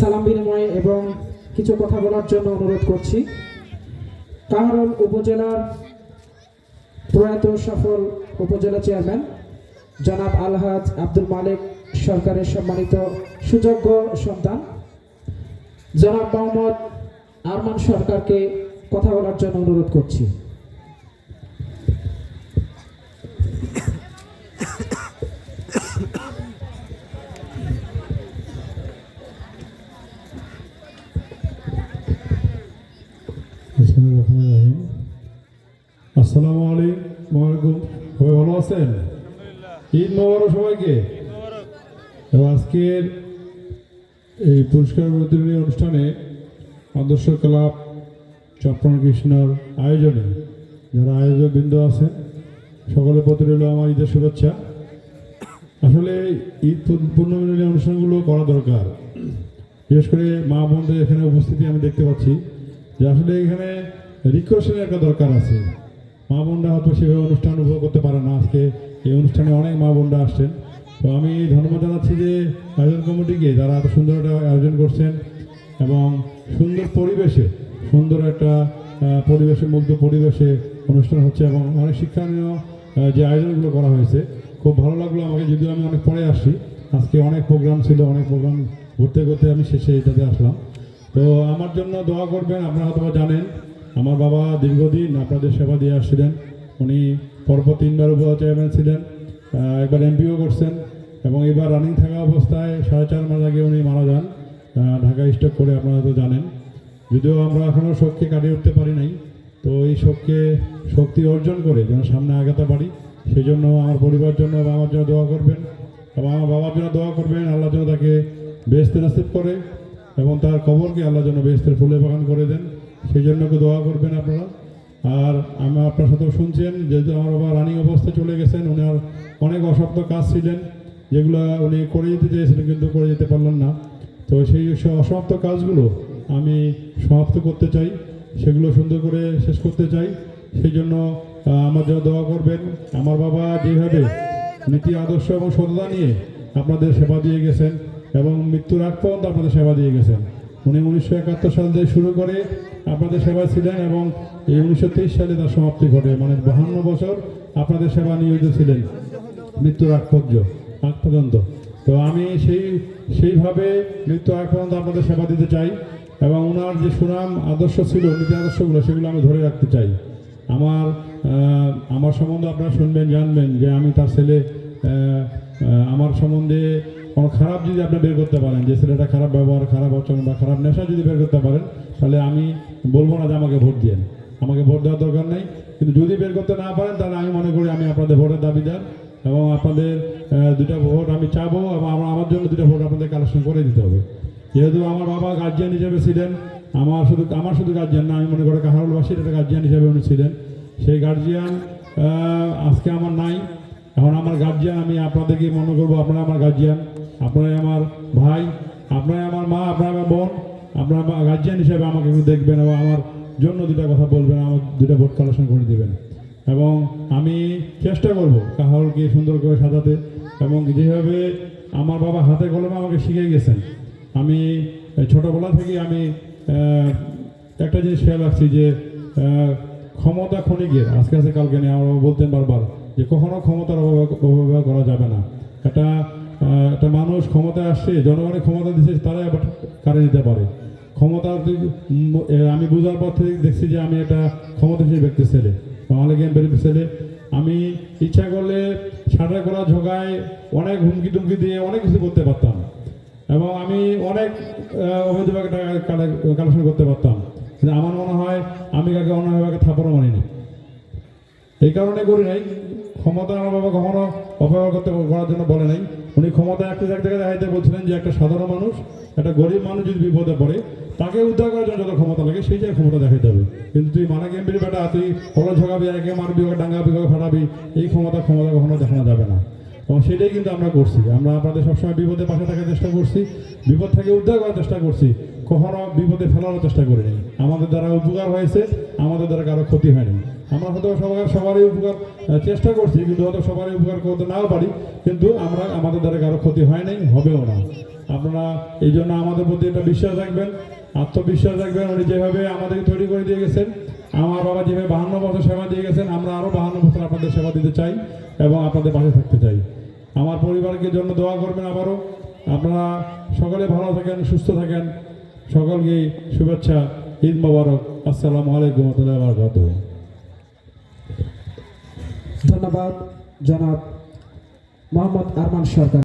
সালাম বিনিময় এবং কিছু কথা বলার জন্য অনুরোধ করছি। কাহারল উপজেলার প্রয়াত সফল উপজেলা চেয়ারম্যান, জনাব আলহাজ আব্দুল মালিক সরকারের সম্মানিত সুযোগ্য সন্তান, জনাব মোহাম্মদ আরমান সরকারকে কথা বলার জন্য অনুরোধ করছি। বিসমিল্লাহির রহমানির রহিম। আসসালামু আলাইকুম সবাই ভালো আছেন? ঈদ মোবারক সবাইকে। আজকের এই পুরস্কার বিতরণী অনুষ্ঠানে আদর্শ ক্লাব চপ্পন কৃষ্ণর আয়োজনে যারা আয়োজক বৃন্দ আছেন সকলের প্রতি রইল আমার ঈদের শুভেচ্ছা। আসলে ঈদ পূর্ণমিলনী অনুষ্ঠানগুলো করা দরকার। বিশেষ করে মা বোনদের এখানে উপস্থিতি আমি দেখতে পাচ্ছি। যে আসলে এখানে রিক্রেশনের একটা দরকার আছে। মা বোনরা হয়তো সেভাবে অনুষ্ঠান উপভোগ করতে পারে না আজকে। এই অনুষ্ঠানে অনেক মা বোনরা আসছেন। তো আমি ধন্যবাদ জানাচ্ছি যে আয়োজন কমিটিকে যারা এত সুন্দর একটা আয়োজন করছেন এবং সুন্দর পরিবেশে সুন্দর একটা আহ, পরিবেশে মুগ্ধ পরিবেশে অনুষ্ঠান হচ্ছে এবং অনেক শিক্ষণীয় যে আয়োজনগুলো করা হয়েছে। খুব ভালো লাগল আমাকে যদিও আমি অনেক পরে আসছি। আজকে অনেক প্রোগ্রাম ছিল অনেক প্রোগ্রাম ঘুরতে ঘুরতে আমি শেষে এটাতে আসলাম। তো আমার জন্য দোয়া করবেন, আপনারা বা জানেন, আমার বাবা দীর্ঘদিন আপনাদের সেবা দিয়ে আসছিলেন। উনি পরপর তিনবার উপ চেয়ারম্যান ছিলেন একবার এমপিও করছেন এবং এবার রানিং থাকা অবস্থায় সাড়ে চার মাস আগে উনি মারা যান ঢাকা স্টক করে আপনারা তো জানেন। যদিও আমরা এখনও শোককে কাটিয়ে উঠতে পারি নাই, তো এই শোককে শক্তি অর্জন করে যেন সামনে আগাতে পারি সেই জন্য আমার পরিবার জন্য আমার জন্য দোয়া করবেন এবং আমার বাবার জন্য দোয়া করবেন, আল্লাহ যেন তাকে বেহেস্তে নাসিব করে। এবং তার কবরকে আল্লাহ যেন বেহেস্তের ফুলে বাগান করে দেন। সেই জন্য দোয়া করবেন আপনারা। আর আমি আপনার সাথেও শুনছেন, যেহেতু আমার বাবা রানিং অবস্থায় চলে গেছেন ওনার অনেক অশক্ত কাজ ছিলেন, যেগুলো উনি করে যেতে চেয়েছিলেন কিন্তু করে যেতে পারলেন না। তো সেই অসমাপ্ত কাজগুলো আমি সমাপ্ত করতে চাই, সেগুলো সুন্দর করে শেষ করতে চাই। সেই জন্য আমার জন্য দোয়া করবেন। আমার বাবা যেভাবে নীতি, আদর্শ এবং সততা নিয়ে আপনাদের সেবা দিয়ে গেছেন এবং মৃত্যুর আগ পর্যন্ত আপনাদের সেবা দিয়ে গেছেন। উনি উনিশশো একাত্তর সাল থেকে শুরু করে আপনাদের সেবা ছিলেন এবং এই উনিশশো তেইশ সালে তার সমাপ্তি ঘটে। মানে বাহান্ন বছর আপনাদের সেবা নিয়োজিত ছিলেন মৃত্যুর আগ পর্যন্ত আগ পর্যন্ত। তো আমি সেই, সেইভাবে মৃত্যু আগ পর্যন্ত আপনাদের সেবা দিতে চাই এবং ওনার যে সুনাম, আদর্শ ছিল, নীতি আদর্শগুলো, সেগুলো আমি ধরে রাখতে চাই। আমার আমার সম্বন্ধে আপনারা শুনবেন, জানবেন যে আমি তার ছেলে আমার সম্বন্ধে কোনো খারাপ যদি আপনি বের করতে পারেন, যে ছেলেটা খারাপ ব্যবহার, খারাপ আচরণ বা খারাপ নেশা যদি বের করতে পারেন, তাহলে আমি বলব না যে আমাকে ভোট দিয়েন। আমাকে ভোট দেওয়ার দরকার নেই। কিন্তু যদি বের করতে না পারেন, তাহলে আমি মনে করি আমি আপনাদের ভোটের দাবিদার এবং আপনাদের দুটা ভোট আমি চাবো এবং আমার আমার জন্য দুটা ভোট আপনাদের কালেকশন করে দিতে হবে। যেহেতু আমার বাবা গার্জিয়ান হিসেবে ছিলেন, আমার শুধু আমার শুধু গার্জিয়ান না, আমি মনে করি কাহারুলবাসীর একটা গার্জিয়ান হিসেবে উনি ছিলেন। সেই গার্জিয়ান আজকে আমার নাই। এখন আমার গার্জিয়ান আমি আপনাদেরকে মনে করব আপনারা আমার গার্জিয়ান আপনারাই আমার ভাই আপনারাই আমার মা আপনারা আমার বোন আপনারা আমার গার্জিয়ান হিসেবে আমাকে দেখবেন এবং আমার জন্য দুটা কথা বলবেন আমার দুটা ভোট কালেকশন করে দেবেন। এবং আমি চেষ্টা করব কাহারুলকে সুন্দর করে সাজাতে এবং যেভাবে আমার বাবা হাতে কলমে আমাকে শিখে গেছেন আমি ছোটোবেলা থেকে আমি একটা জিনিস খেয়াল রাখছি যে ক্ষমতা ক্ষণিকের আজকে আছে কালকে নেই আমরা বলতেন বারবার যে কখনো ক্ষমতার অপব্যব- অপব্যবহার করা যাবে না। আহ, একটা মানুষ ক্ষমতায় আসছে জনগণের ক্ষমতা দিচ্ছে তারাই আবার কারে দিতে পারে। ক্ষমতা আমি বোঝার পর থেকে দেখছি যে আমি একটা ক্ষমতাশীল ব্যক্তির ছেলে বাঙালি গেম বেরিয়ে ছেলে। আমি ইচ্ছা করলে সাঁটা করা ঝোগায় অনেক হুমকি টুমকি দিয়ে অনেক কিছু করতে পারতাম। এবং আমি অনেক টাকা কালেকশন করতে পারতাম। আমার মনে হয় আমি কাকে অন্যভাবে থাপড়ও মানিনি এই কারণে করি নাই। ক্ষমতা আমার বাবা কখনো অপব্যবহার করতে করার জন্য বলে নাই। উনি ক্ষমতা একটা জায়গা থেকে দেখাইতে বলছিলেন যে, একটা সাধারণ মানুষ, একটা গরিব মানুষ যদি বিপদে পড়ে, তাকে উদ্ধার করার জন্য যত ক্ষমতা লাগে, সেই জায়গায় ক্ষমতা দেখাইতে হবে। কিন্তু তুই মানা গেমবির বেটা, তুই কলা ঝগাবি একে মারবি, ওকে ডাঙ্গাবি ওকে ফাটাবি, এই ক্ষমতা ক্ষমতা কখনো দেখানো যাবে না। এবং সেটাই কিন্তু আমরা করছি। আমরা আপনাদের সবসময় বিপদে পাশে থাকার চেষ্টা করছি, বিপদ থেকে উদ্ধার করার চেষ্টা করছি। কখনো বিপদে ফেলার চেষ্টা করিনি আমাদের দ্বারা উপকার হয়েছে, আমাদের দ্বারা কারও ক্ষতি হয়নি। আমরা হয়তো সবার সবারই উপকার চেষ্টা করছি, কিন্তু হয়তো সবারই উপকার করতে নাও পারি, কিন্তু আমরা আমাদের দ্বারা কারও ক্ষতি হয় নাই, হবেও না। আপনারা এই জন্য আমাদের প্রতি একটা বিশ্বাস রাখবেন, আত্মবিশ্বাস রাখবেন। উনি যেভাবে আমাদেরকে তৈরি করে দিয়ে গেছেন, আমার বাবা যেভাবে বাহান্ন বছর সেবা দিয়ে গেছেন, আমরা আরও বাহান্ন বছর আপনাদের সেবা দিতে চাই এবং আপনাদের পাশে থাকতে চাই। আমার পরিবারকে জন্য দোয়া করবেন আবারও। আপনারা সকলে ভালো থাকেন, সুস্থ থাকেন। সকলকেই শুভেচ্ছা ঈদ মোবারক। আসসালামু আলাইকুম ধন্যবাদ জনাব মোহাম্মদ আরমান সরকার।